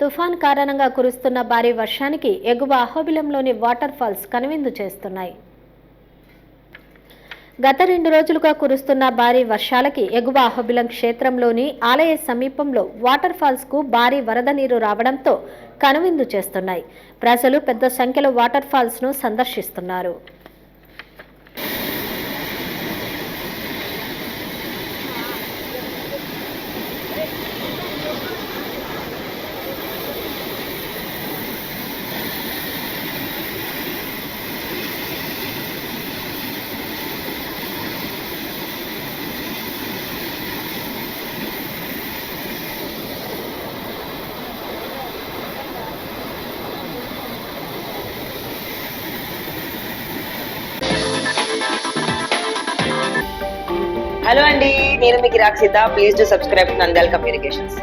తుఫాన్ కారణంగా కురుస్తున్న భారీ వర్షానికి ఎగువ అహోబిలంలోని వాటర్ ఫాల్స్ కనువిందు చేస్తున్నాయి. గత రెండు రోజులుగా కురుస్తున్న భారీ వర్షాలకి ఎగువ అహోబిలం క్షేత్రంలోని ఆలయ సమీపంలో వాటర్ ఫాల్స్కు భారీ వరద నీరు రావడంతో కనువిందు చేస్తున్నాయి. ప్రజలు పెద్ద సంఖ్యలో వాటర్ ఫాల్స్ను సందర్శిస్తున్నారు. హలో అండి నేను మీకు Rakshita please to subscribe Nandal communications